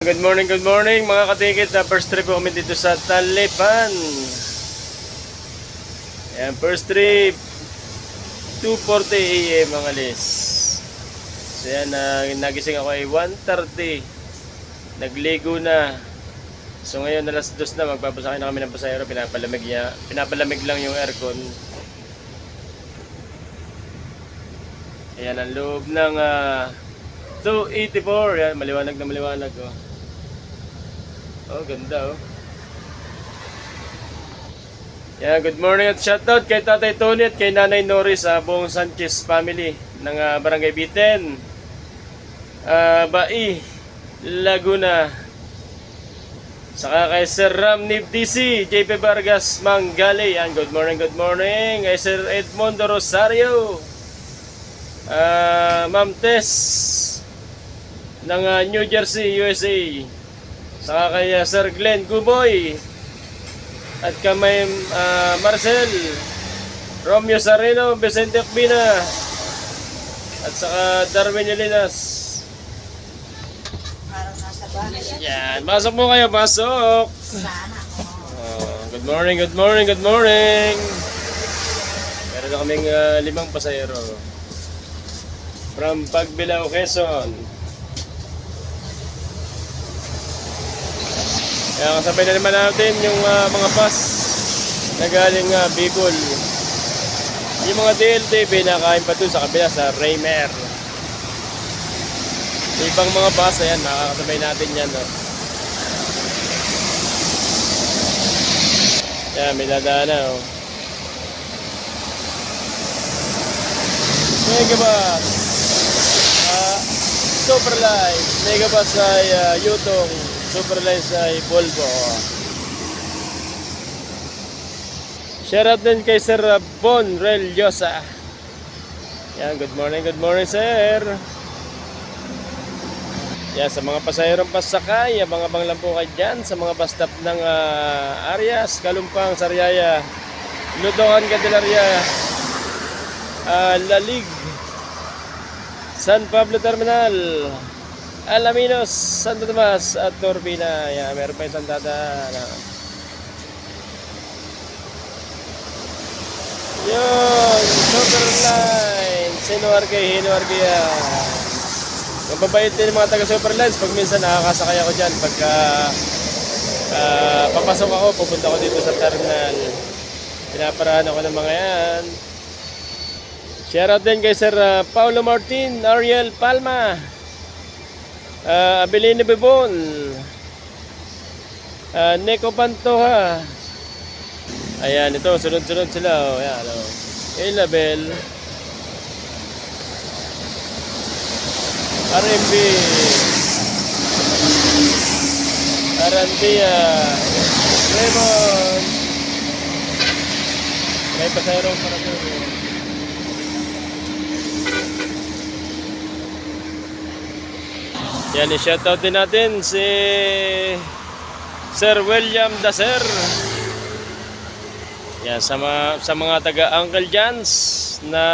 Good morning, good morning mga katikit. na first trip po kami dito sa Talipan. Ayan, first trip. 2.40 a.m. mga alis. So yan, na nagising ako ay 1.30. Nagligo na. So ngayon alas 2 na, magpapasakay na kami ng pasahero. Pinapalamig, niya, pinapalamig lang yung aircon. Ayan, ang loob ng ah, 284. Yan, maliwanag na maliwanag. Oh. Oh, ganda oh. Yeah, good morning at shoutout kay Tatay Tony at kay Nanay Norris sa buong Sanchez family ng ah, Barangay Biten. Ah, Bai, Laguna. Saka kay Sir Ram DC, JP Vargas Manggali. Yan, good morning, good morning. Kay Sir Edmondo Rosario. Ah, Ma'am Tess ng ah, New Jersey, USA. Saka kay ah, Sir Glenn Guboy. At kay ah, Marcel, Romeo Sareno, Vicente Acbina. At saka Darwin bahay. Yan, pasok po kayo, pasok. Sana. oo. Oh, good morning, good morning, good morning. Meron na kaming ah, limang pasahero. From Pagbilao, Quezon. Kaya kasabay na naman natin yung ah, mga bus na galing ah, Bicol. Yung mga DLTV nakain pa dun sa kabila sa Raymer. Yung ibang mga bus, ayan, nakakasabay natin yan. No? Yan, may dadaan na, oh. Megabus. Ah, Superline. Megabus ay uh, Yutong. Superline ay Volvo. Shoutout din kay Sir uh, Bon Relyosa. Yan, good morning, good morning, sir. Yan, sa mga pasahirong pasakay, abang-abang lang po kayo dyan sa mga bus stop ng ah, Arias, Kalumpang, Sariaya, Lutongan, Candelaria, ah, Lalig, San Pablo Terminal, Alaminos, Santo Tomas, at Turbina. Yan, meron pa yung Santata. Ano. Yun, Superline, Sinuar kay Hinuar kaya. Mababait din mga taga Superlines pag minsan nakakasakay ako dyan pagka ah, papasok ako, pupunta ako dito sa terminal. Pinaparahan ako ng mga yan. Shoutout din kay Sir ah, Paulo Martin, Ariel Palma, uh, Abilino Bibon, uh, Neko Pantoha. Ayan, ito, sunod-sunod sila. Oh, ayan, oh. A-Label. RMB. Arandia. Raymond. May pasayarong para doon. Yan, i-shoutout din natin si Sir William Daser. Yan, sa, mga, sa mga taga Uncle Jans na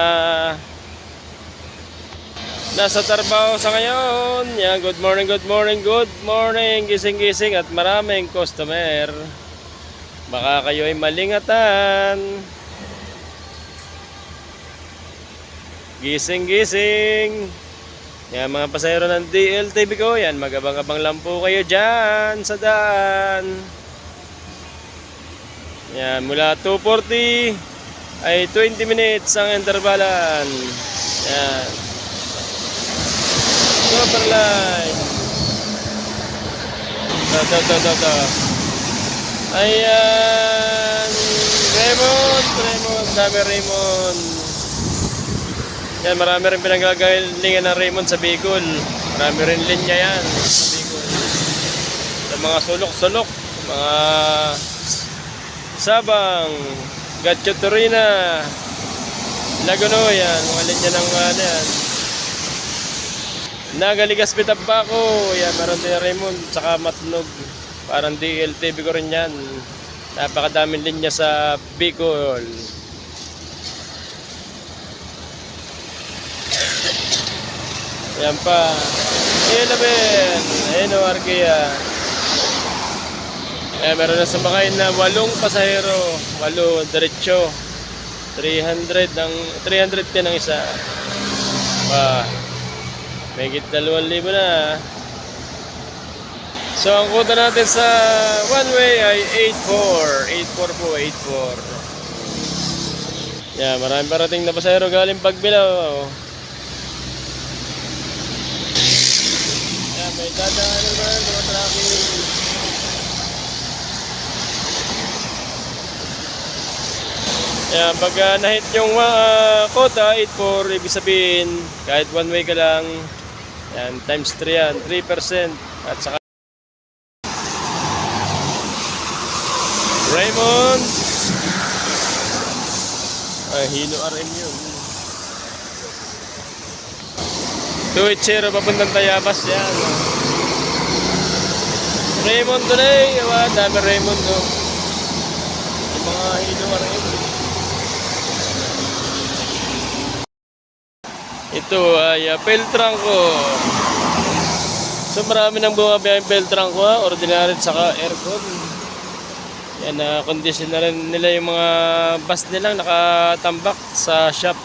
nasa trabaho sa ngayon. Yan, good morning, good morning, good morning. Gising-gising at maraming customer. Baka kayo ay malingatan. Gising-gising. Yan mga pasahero ng DLTV ko, yan magabang-abang lang po kayo dyan sa daan. Yan, mula 240 ay 20 minutes ang intervalan. Yan. Superline. Ito, ito, ito, ito, ito. Ayan. Raymond, Raymond, dami Raymond. Yan, marami rin pinanggagalingan ng Raymond sa Bicol. Marami rin linya yan sa Bicol. Sa mga sulok-sulok, mga Sabang, Gatcho Torina, Laguno, yan, mga linya ng ano yan. Nagaligas Bitapako, yan, meron din Raymond, saka Matnog. Parang DLTV ko rin yan. Napakadaming linya sa Bicol. Yan pa. 11. Ayun o, Arquea. Eh, meron na sumakay na walong pasahero. Walo, diretso. 300 ang 310 ang isa. Pa. May git 2,000 na. So, ang kuta natin sa one way ay 84. 84 po, 84. Yeah, maraming parating na pasahero galing Pagbilao. Yeah, may dadaan naman mga traffic. Yan, pag uh, nahit yung uh, quota, 8-4, ibig sabihin, kahit one way ka lang, yan, times 3 yan, 3%. At saka, Raymond! Ay, Hino RM yun. 280 papuntang Tayabas yan. Raymond tuloy, awa, dami Raymond no. Yung mga Hino RM. Ito ay uh, Peltranco. So marami nang bumabiyay yung Peltranco ha, ordinary at saka aircon. Yan na condition na rin nila yung mga bus nilang nakatambak sa shop.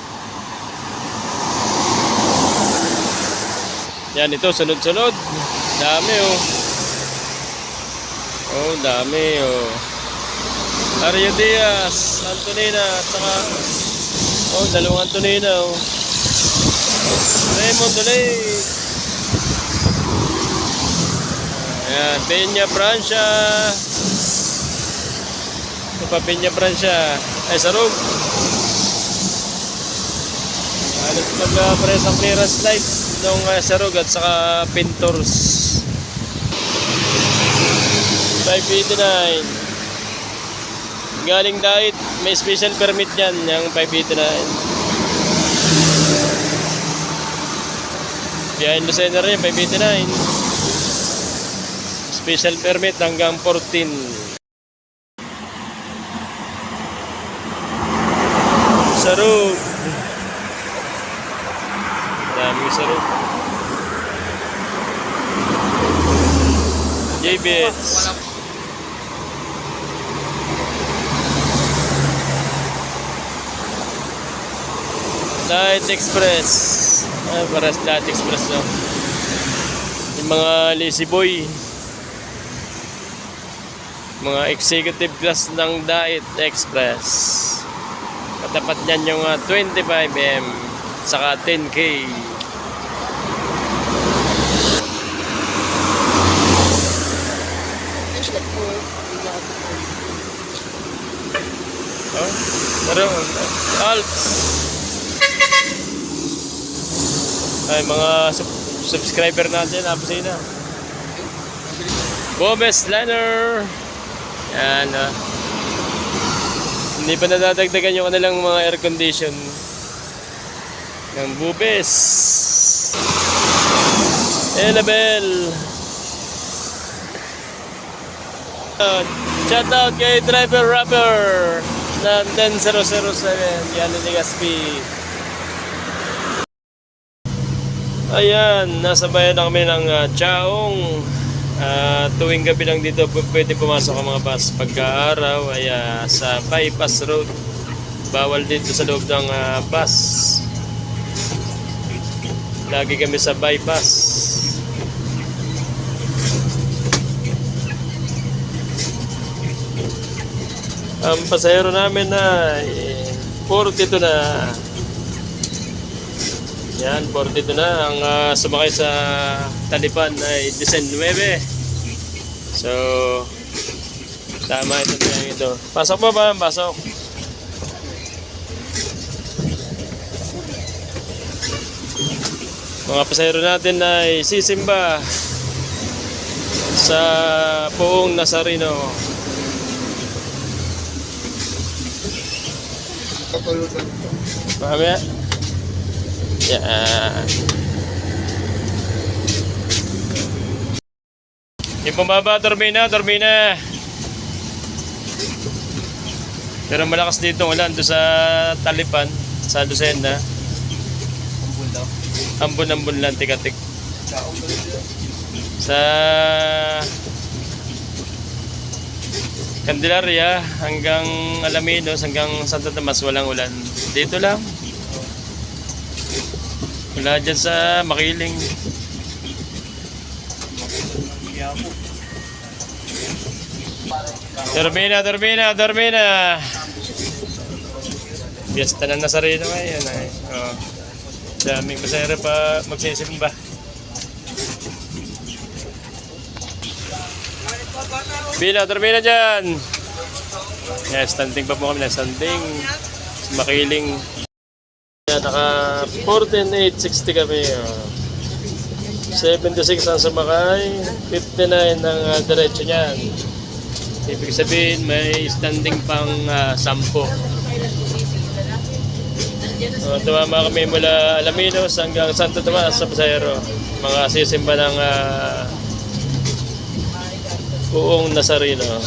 Yan ito sunod-sunod. Dami oh. Oh, dami oh. Mario Diaz, Antonina at saka oh, dalawang Antonina oh. Raymond Dolay. Ayan, Peña Francia. Ito pa Peña Francia. Ay, sarog. Halos mag-press ang clearance light nung uh, sarog at saka pintors. 589. Galing diet, may special permit yan, yung 589. Behind Lucena rin, 589. Special permit hanggang 14. Sarog. Daming sarog. JBS. Light Express. Ah, paras Light Express no. Yung mga lazy boy. Mga executive class ng Diet Express. Katapat niyan yung ah, 25M saka 10K. Oh, pero Alps. Ay, mga sub- subscriber natin, apos na. Gomez Liner. Yan. ah. Hindi pa nadadagdagan yung kanilang mga air condition ng Bubes. Elabel. Uh, Shout out kay Driver Rapper ng 10007. Yan ni Gaspi. Ayan, nasa bayan na kami ng uh, Chaong. Ah, tuwing gabi lang dito pwede pumasok ang mga bus. Pagka-araw ay ah, sa bypass road. Bawal dito sa loob ng ah, bus. Lagi kami sa bypass. Ang pasahero namin na eh, 42 na. Yan, 42 na. Ang ah, sumakay sa Talipan ay 19. So, tama ito biyang ito. Pasok mo ba? Pasok. Mga pasahero natin ay sisimba sa buong Nazareno. Mamaya. Yan. Yung pumaba, dormi na, dormi na. Pero malakas dito ulan doon sa Talipan, sa Lucena. Ambon-ambon lang, tikatik. Sa Candelaria hanggang Alaminos hanggang Santo Tomas walang ulan. Dito lang. Wala dyan sa Makiling. Turbina, turbina, turbina. Fiesta na Nazareno ngayon ay. Oh. Daming pasahero pa magsisimba. Turbina, turbina dyan. Yeah, standing pa po kami na standing. Makiling. Yeah, naka 14,860 kami. Oh. 76 ang sumakay, 59 ang uh, diretso niyan. Ibig sabihin may standing pang uh, 10. Uh, tumama kami mula Alaminos hanggang Santo Tomas sa Pasayro. Mga sisimba ng uh, buong Nazareno.